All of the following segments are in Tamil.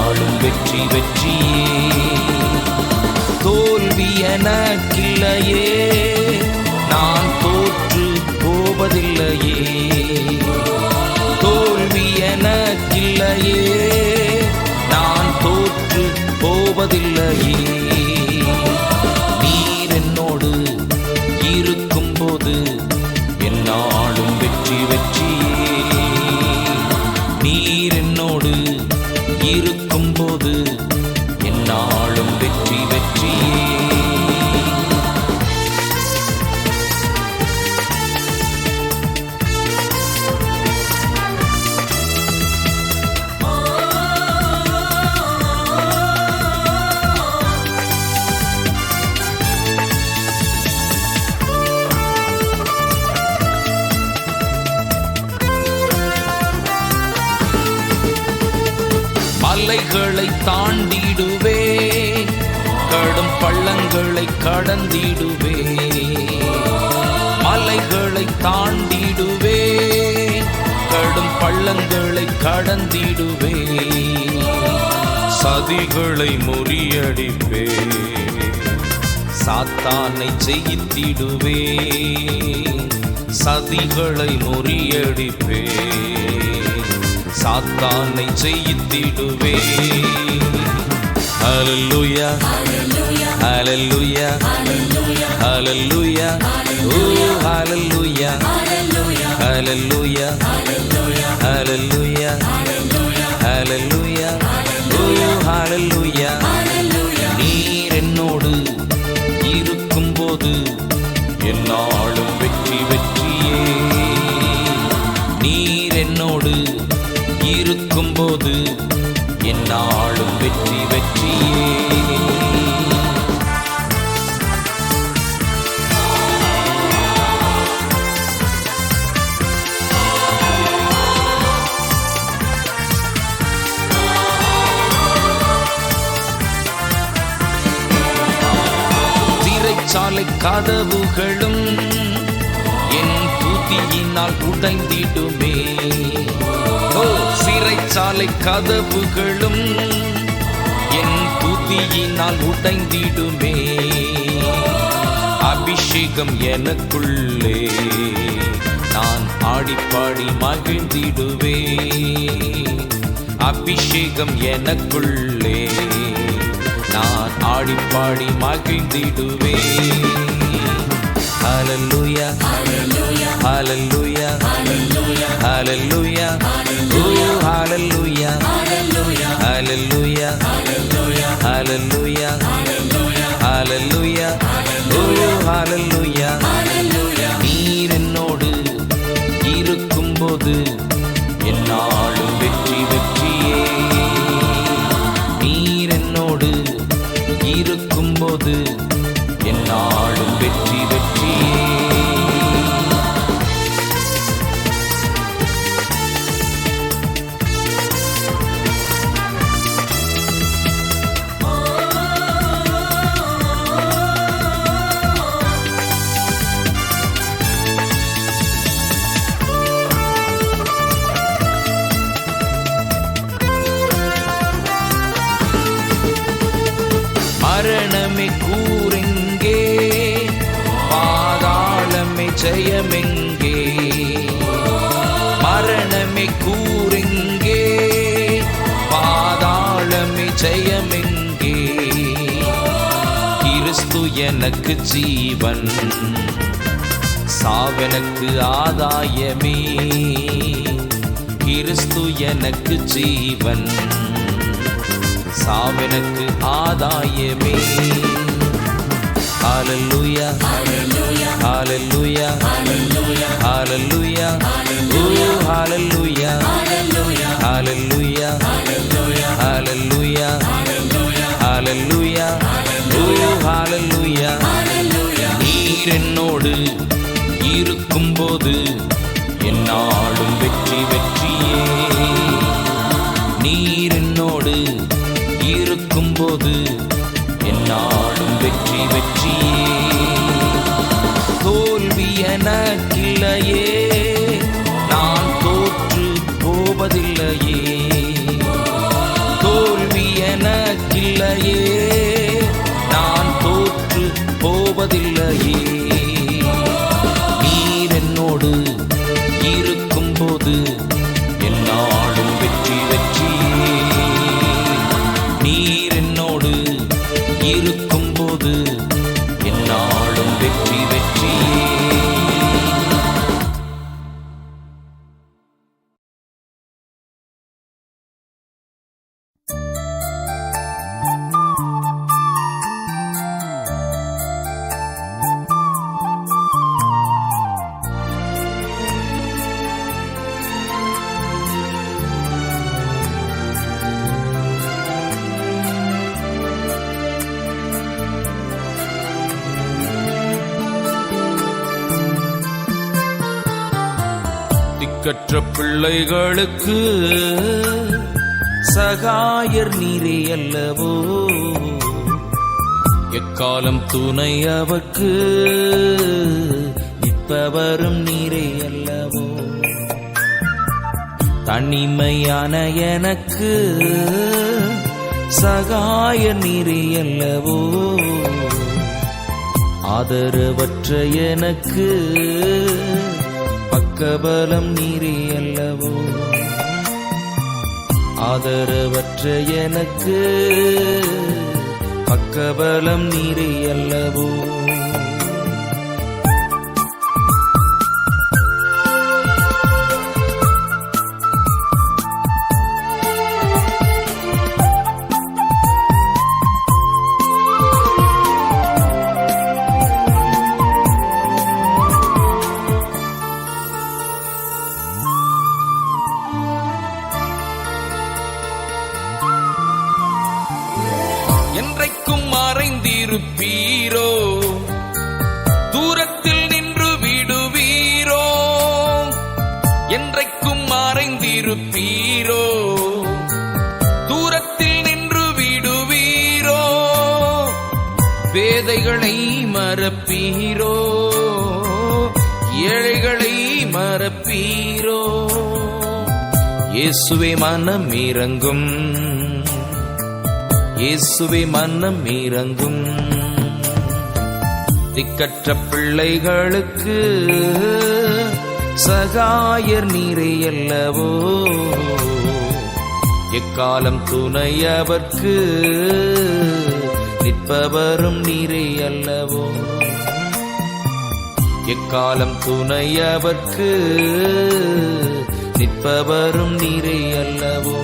நாளும் வெற்றி வெற்றியே. தோல்வி எனக்கில்லையே நான் தோற்று போவதில்லையே. தோல்வி எனக்கில்லையே நான் தோற்று போவதில்லையே. பள்ளங்களை கடந்திடுவே. மலைகளை தாண்டிடுவே. கடும் பள்ளங்களை கடந்திடுவே. சதிகளை முறியடிப்பே. சாத்தானை ஜெயித்திடுவே. சதிகளை முறியடிப்பே. சாத்தானை ஜெயித்திடுவே. ஹalleluya ஹalleluya ஹalleluya ஓ ஹalleluya ஹalleluya ஹalleluya ஹalleluya ஓ ஹalleluya நீர் என்னோடு இருக்கும்போது என்னாலும் துதியினால் ஓ சிறைச்சாலை கதவுகளும் என் துதியினால் உடைந்திடுமே. அபிஷேகம் எனக்குள்ளே நான் ஆடிப்பாடி மகிழ்ந்திடுவே. அபிஷேகம் எனக்குள்ளே நான் ஆடிப்பாடி மகிழ்ந்திடுவே. ஹalleluya ஹalleluya ஹalleluya ஓ ஹalleluya ஹalleluya ஹalleluya ஹalleluya ஓ மரணமே கூறெங்கே. பாதாளமே ஜெயமெங்கே. மரணமே கூறெங்கே. பாதாளமே ஜெயமெங்கே. கிறிஸ்து எனக்கு ஜீவன். சாவனுக்கு ஆதாயமே. கிறிஸ்து எனக்கு ஜீவன். சாவனுக்கு ஆதாயமே. நீர் என்னோடு இருக்கும்போது மற்ற பிள்ளைகளுக்கு சகாயர் நீரே அல்லவோ? எக்காலம் துணை அவர்க்கு நிற்பவரும் நீரே அல்லவோ? தனிமையான எனக்கு சகாய நீரே அல்லவோ? ஆதரவற்ற எனக்கு பக்கபலம் நீரே ஆதரவற்ற எனக்கு பக்கபலம் நீரே அல்லவோ? ஏழைகளை மறப்பீரோ? இயேசுவே மனம் இறங்கும். இயேசுவே மனம் இறங்கும். திக்கற்ற பிள்ளைகளுக்கு சகாயர் நீரை அல்லவோ? எக்காலம் துணை அவர்க்கு நிற்பவரும் நீரை அல்லவோ? எக்காலம் துணையவர்க்கு நிற்பவரும் நீரை அல்லவோ?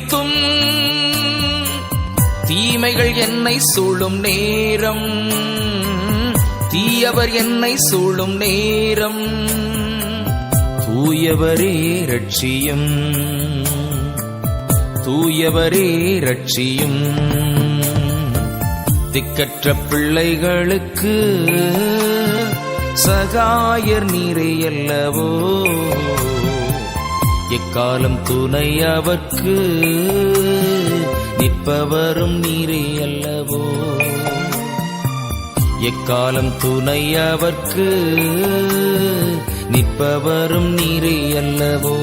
நிறுத்தும் தீமைகள் என்னை சூழும் நேரம். தீயவர் என்னை சூழும் நேரம். தூயவரே ரட்சியும் தூயவரே ரட்சியும் திக்கற்ற பிள்ளைகளுக்கு சகாயர் நீரை அல்லவோ. எக்காலம் துணை அவர்க்கு நிற்பவரும் நீரே அல்லவோ? எக்காலம் துணை அவர்க்கு நிற்பவரும் நீரே அல்லவோ?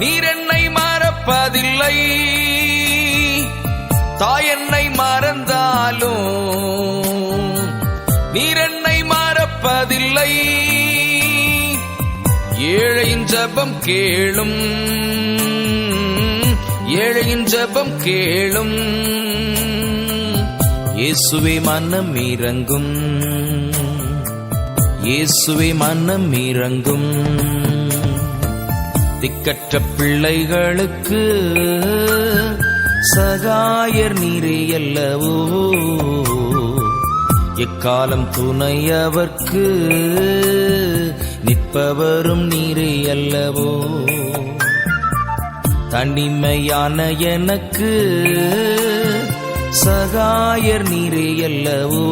நீர் என்னை மறப்பதில்லை. தாய் என்னை மறந்தாலும் நீர் என்னை மறப்பதில்லை. ஏழையின் ஜபம் கேளும் ஏழையின் ஜபம் கேளும். இயேசுவே மனம் இறங்கும் இயேசுவே மனம் இறங்கும். திக்கற்ற பிள்ளைகளுக்கு சகாயர் நீரே அல்லவோ? எக்காலம் துணையவர்க்கு நிற்பவரும் நீரே அல்லவோ? தனிமையான எனக்கு சகாயர் நீரே அல்லவோ?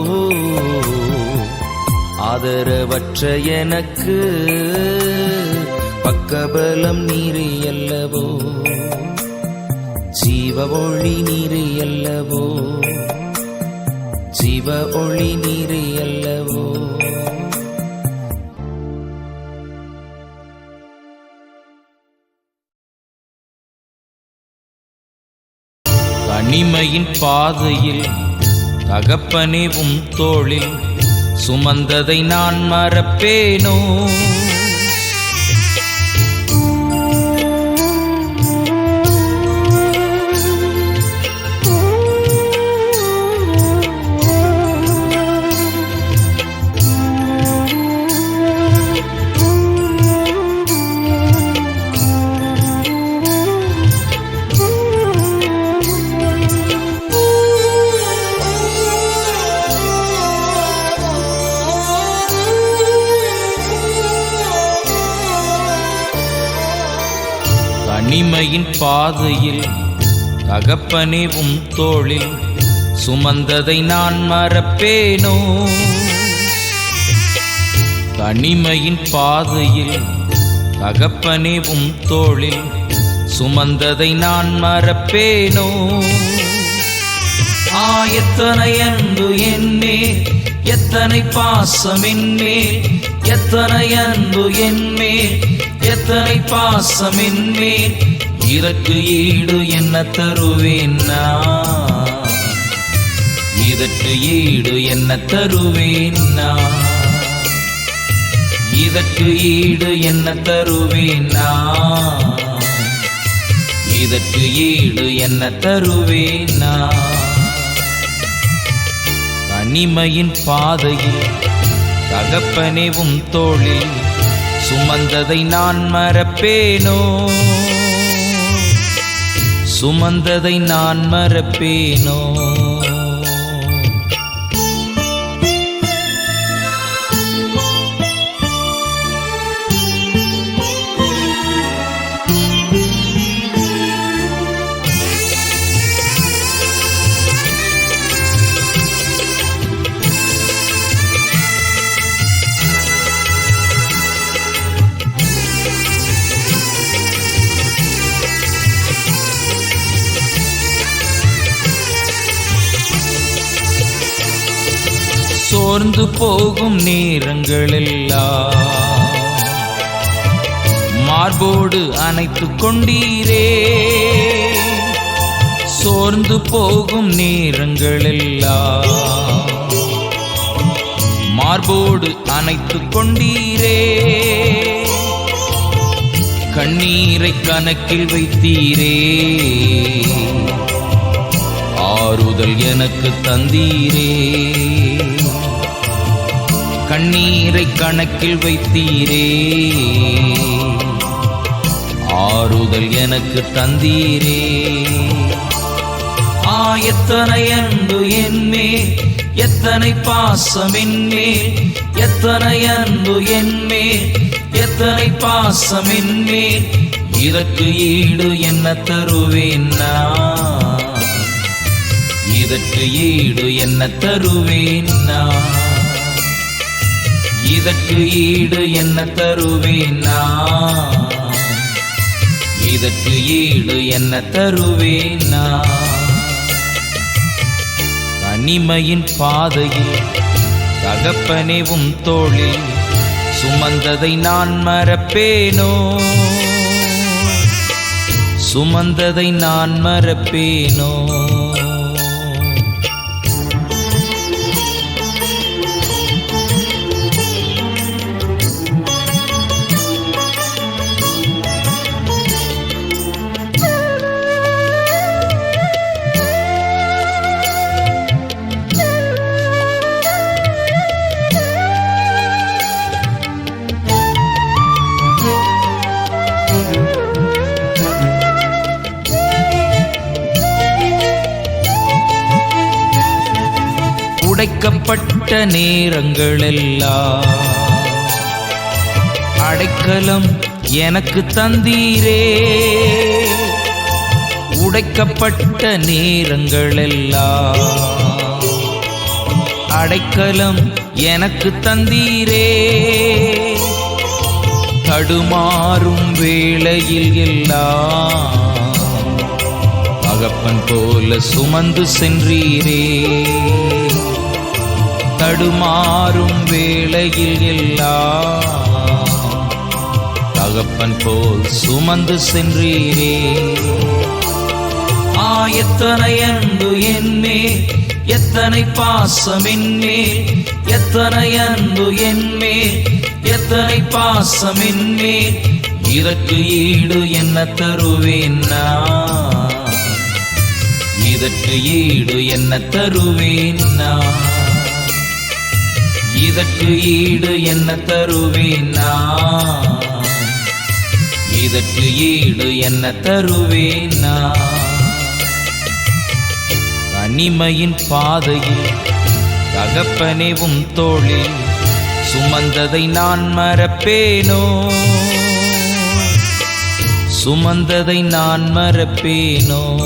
ஆதரவற்ற எனக்கு கபலம் நீரே அல்லவோ? ஜீவ ஒளி நீரே அல்லவோ? ஜீவ ஒளி நீரே அல்லவோ? தனிமையின் பாதையில் தகப்பனே உம் தோளில் சுமந்ததை நான் மறப்பேனோ? தனிமையின் பாதையில் தகப்பனே உம் தோளில் சுமந்ததை நான் மறப்பேனோ? தனிமையின் பாதையில் தகப்பனே உம் தோளில் சுமந்ததை நான் மறப்பேனோ? ஆயத்தனை அன்பு என்னே எத்தனை பாசம் என்மேல் எத்தனை அன்பு என்மேல் எத்தனை பாசம் என்மேல் இதற்கு ஈடு என்ன தருவேன் நான்? இதற்கு ஈடு என்ன தருவேன் நான்? இதற்கு ஈடு என்ன தருவேன் நான்? இதற்கு ஈடு என்ன தருவேன் நான்? தனிமையின் பாதையில் தகப்பனிவும் தோழில் சுமந்ததை நான் மறப்பேனோ? சுமந்ததை நான் மறப்பேனோ? சோர்ந்து போகும் நேரங்களெல்லாம் மார்போடு அணைத்து கொண்டீரே. சோர்ந்து போகும் நேரங்களெல்லாம் மார்போடு அணைத்து கொண்டீரே. கண்ணீரை கணக்கில் வைத்தீரே. ஆறுதல் எனக்கு தந்தீரே. கண்ணீரை கணக்கில் வைத்தீரே. ஆறுதல் எனக்கு தந்தீரே. ஆ எத்தனை அன்பு என்மே எத்தனை பாசம் என்மேல் எத்தனை அன்பு என்மேல் எத்தனை பாசம் என்மேல் இதற்கு ஈடு என்ன தருவேன் நான்? இதற்கு ஈடு என்ன தருவேன் நான்? இதற்கு ஈடு என்ன தருவேன் நான்? இதற்கு ஈடு என்ன தருவேன் நான்? தனிமையின் பாதையில் தகப்பனேவும் தோழில் சுமந்ததை நான் மறப்பேனோ? சுமந்ததை நான் மறப்பேனோ? உடைக்கப்பட்ட நேரங்களெல்லாம் அடைக்கலம் எனக்கு தந்தீரே. உடைக்கப்பட்ட நேரங்களெல்லாம் அடைக்கலம் எனக்கு தந்தீரே. தடுமாறும் வேளையில் எல்லாம் தகப்பன் போல சுமந்து சென்றீரே. தடுமாறும் வேளையில் எல்லாம் தகப்பன் போல் சுமந்து சென்றீரே. ஆ எத்தனை அன்பு என்மேல் எத்தனை பாசம் என்மேல் எத்தனை அன்பு என்மேல் எத்தனை பாசம் என்மேல் இதற்கு ஈடு என்ன தருவேன் நான் இதற்கு ஈடு என்ன தருவேன் நான் இதற்கு ஈடு என்ன தருவேன் நான்? இதற்கு ஈடு என்ன தருவேன் நான்? தனிமையின் பாதையில் தகப்பனேவும் தோழில் சுமந்ததை நான் மறப்பேனோ? சுமந்ததை நான் மறப்பேனோ?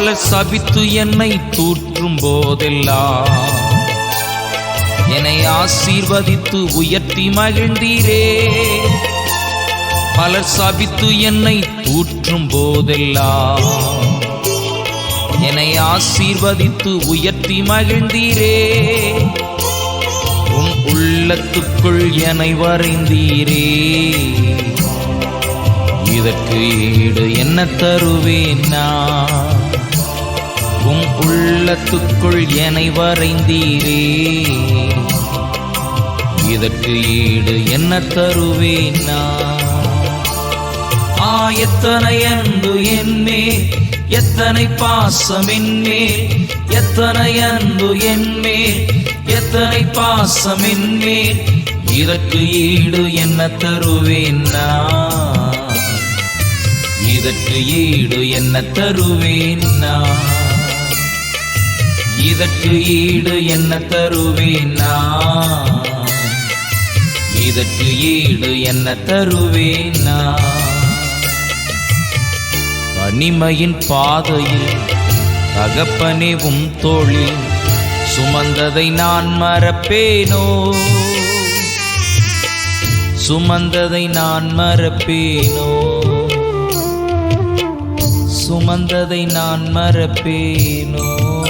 கால சபித்து என்னை தூற்றும் போதெல்லாம். என்னை ஆசீர்வதித்து உயர்த்தி மகிழ்ந்தீரே. பலர் சபித்து என்னை தூற்றும் போதெல்லாம். என்னை ஆசீர்வதித்து உயர்த்தி மகிழ்ந்தீரே. உன் உள்ளத்துக்குள் என்னை வரைந்தீரே. இதற்கு ஈடு என்ன தருவேன் நான்? உம் உள்ளத்துக்குள் என்னை வரைந்தீரே. இதற்கு ஈடு என்ன தருவேன் நான்? ஆ எத்தனை அன்பு என்மேல் எத்தனை பாசம் என்மேல் எத்தனை அன்பு என்மேல் எத்தனை பாசம் என்மேல் இதற்கு ஈடு என்ன தருவேன் நான்? இதற்கு ஈடு என்ன தருவேன் நான்? இதற்கு ஈடு என்ன தருவேன் நான்? இதற்கு ஈடு என்ன தருவேன் நான்? தனிமையின் பாதையில் தகப்பனேவும் தோழில் சுமந்ததை நான் மறப்பேனோ? சுமந்ததை நான் மறப்பேனோ? சுமந்ததை நான் மறப்பேனோ?